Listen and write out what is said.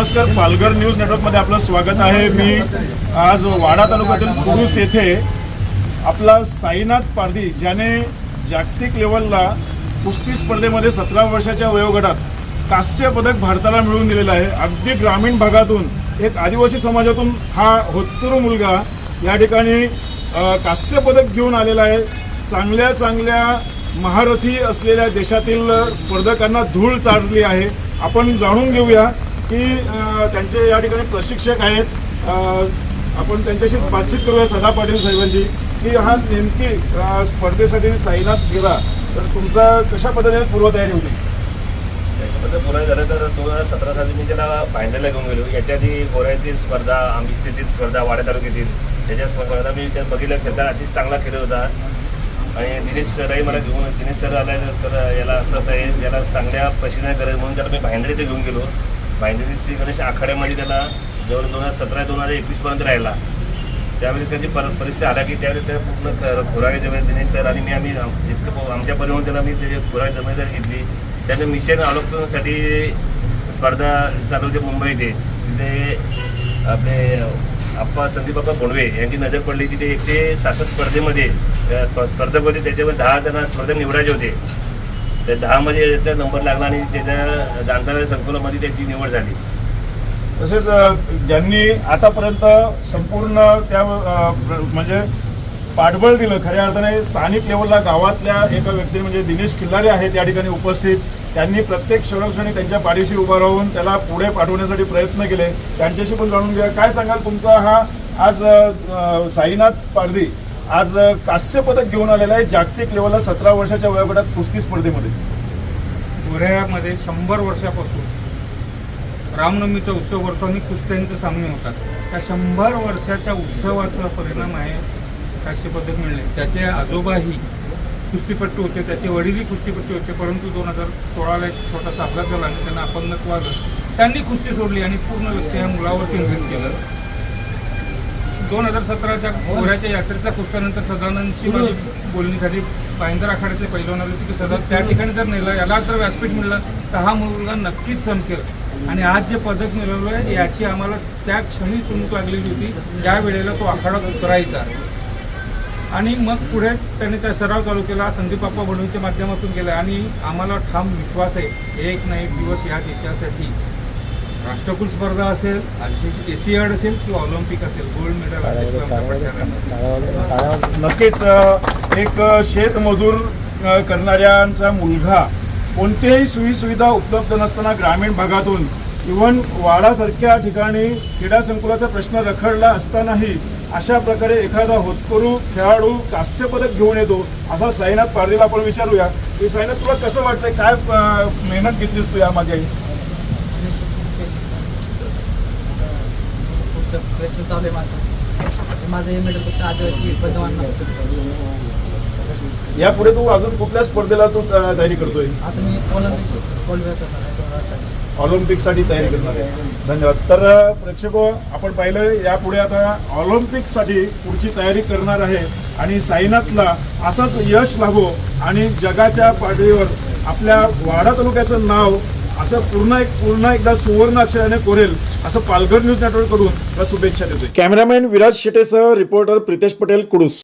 नमस्कार पालघर न्यूज नेटवर्कमध्ये आपलं स्वागत आहे. मी आज वाडा तालुक्यातील पुरुष येथे आपला साईनाथ पारधी ज्याने जागतिक लेवलला कुस्ती स्पर्धेमध्ये सतरा वर्षाच्या वयोगटात कांस्य पदक भारताला मिळवून दिलेलं आहे. अगदी ग्रामीण भागातून एक आदिवासी समाजातून हा होतकरू मुलगा या ठिकाणी अ, कांस्य पदक घेऊन आलेला आहे. चांगल्या चांगल्या महारथी असलेल्या देशातील स्पर्धकांना धूळ चालली आहे. आपण जाणून घेऊया की त्यांचे या ठिकाणी प्रशिक्षक आहेत. आपण त्यांच्याशी बातचीत करूया सदा पाटील साहेबांची की हा नेमकी स्पर्धेसाठी साईनाथ गेला तर तुमचा कशा पद्धतीने पूर्वतयारी होती त्याच्याबद्दल बोलायचं झालं तर दोन हजार सतरा साली मी त्याला फायनलला घेऊन गेलो. याच्या आधी गोऱ्याची स्पर्धा आम्ही स्थितीत स्पर्धा वाड्या तालुक्यातील त्याच्या स्पर्धा मी त्या बघितल्या खेळता अतिच चांगला खेळ होता. आणि दिनेश सरही मला घेऊन दिनेश सर आला सर याला असं असं आहे याला चांगल्या प्रशिक्षण गरज म्हणून त्याला मी भायंदर इथे घेऊन गेलो. भायंदरीची गणेश आखाड्यामध्ये त्याला जवळ दोन हजार सतरा दोन हजार एकवीसपर्यंत राहिला. त्यावेळेस त्यांची पर परिस्थिती आल्या की त्यावेळेस त्या पूर्ण ख- जमीन दिनेश सर आणि मी आम्ही जितकं आमच्या परिवहन त्याला मी त्याची खुराक जमीनदार घेतली. त्याचं मिशन अलोकसाठी स्पर्धा चालू होती मुंबई इथे. तिथे आपले आप्पा संदीप बाप्पा बोंडवे यांची नजर पडली तिथे एकशे सहासष्ट स्पर्धेमध्ये स्पर्धक होते त्याच्यामध्ये दहा जण स्पर्धा निवडायचे होते. तर दहामध्ये त्याचा नंबर लागला आणि त्याच्या जाणताना संकुलामध्ये त्याची निवड झाली. तसेच ज्यांनी आतापर्यंत संपूर्ण त्या म्हणजे पाठबळ दिलं खऱ्या अर्थाने स्थानिक लेवलला गावातल्या एका व्यक्ती म्हणजे दिनेश किल्लारे आहेत या ठिकाणी उपस्थित. त्यांनी प्रत्येक क्षणक्षणी त्यांच्या पाठीशी उभं राहून त्याला पुढे पाठवण्यासाठी प्रयत्न केले. त्यांच्याशी पण जाणून घ्या. काय सांगाल तुमचा हा आज साईनाथ पारधी? आज अ, कांस्य पदक घेऊन आलेला आहे जागतिक लेवलला सतरा वर्षाच्या वयोगटात कुस्ती स्पर्धेमध्ये. गोऱ्यामध्ये शंभर वर्षापासून रामनवमीचा उत्सव करतो आणि कुस्त्यांचे सामने होतात. त्या शंभर वर्षाच्या उत्सवाचा परिणाम आहे काश्य पदक मिळणे. त्याचे आजोबाही कुस्तीपट्टू होते त्याचे वडीलही कुस्तीपट्टू होते परंतु दोन हजार सोळाला एक छोटासा अपघात झाला आणि त्यांना अपंगत्व आलं त्यांनी कुस्ती सोडली आणि पूर्ण लक्ष या मुलावर केंद्रित केलं. दोन हजार सतराच्या गोऱ्याच्या यात्रेच्या पुस्तकानंतर सदानंदशी माझी बोलणी झाली भाईंदर आखाड्याचे पैलवान आले होते की सदा त्या ठिकाणी जर नेलं याला जर व्यासपीठ मिळलं तर हा मुलगा नक्कीच चमकेल आणि आज जे पदक मिळवलं आहे याची आम्हाला त्या क्षणी चुणूक लागलेली होती. ज्या वेळेला तो आखाडात उतरायचा. आणि मग पुढे त्याने त्या सराव चालू केला संदीप बाप्पा बडूंच्या माध्यमातून केला. आणि आम्हाला ठाम विश्वास आहे एक ना एक दिवस या देशासाठी. राष्ट्रकुल स्पर्धा असेल एशियाड असेल किंवा ऑलिम्पिक असेल गोल्ड मेडल नक्कीच एक शेतमजूर करणाऱ्यांचा मुलगा कोणत्याही सोयीसुविधा उपलब्ध नसताना ग्रामीण भागातून इवन वाडासारख्या ठिकाणी क्रीडा संकुलाचा प्रश्न रखडला असतानाही अशा प्रकारे एखादा होतकरू खेळाडू कांस्य पदक घेऊन येतो असा साईनाथ पारदीला आपण विचारूया. की साईनाथ तुला कसं वाटतंय? काय मेहनत घेतलीस तू यामागे? खूप प्रयत्न चालू आहे माझा. माझं हे मेडल फक्त आदिवासी बंधवांना यापुढे तू अजून कुठल्या स्पर्धेला तू तयारी करतोय? आता मी ऑलिम्पिक क्वालिफाय अठ्ठावीस. ऑलिम्पिकसाठी तयारी करणार आहे. धन्यवाद. तर प्रेक्षको आपण पाहिलं यापुढे आता ऑलिम्पिकसाठी पुढची तयारी करणार आहे. आणि साईनाथला असंच यश लाभो आणि जगाच्या पातळीवर आपल्या वाडा तालुक्याचं नाव असं पूर्ण एक पूर्ण एकदा सुवर्ण अक्षराने कोरेल असं पालघर न्यूज नेटवर्ककडून शुभेच्छा देतोय. कॅमेरामॅन विराज शेटेसह रिपोर्टर प्रितेश पटेल कुडूस.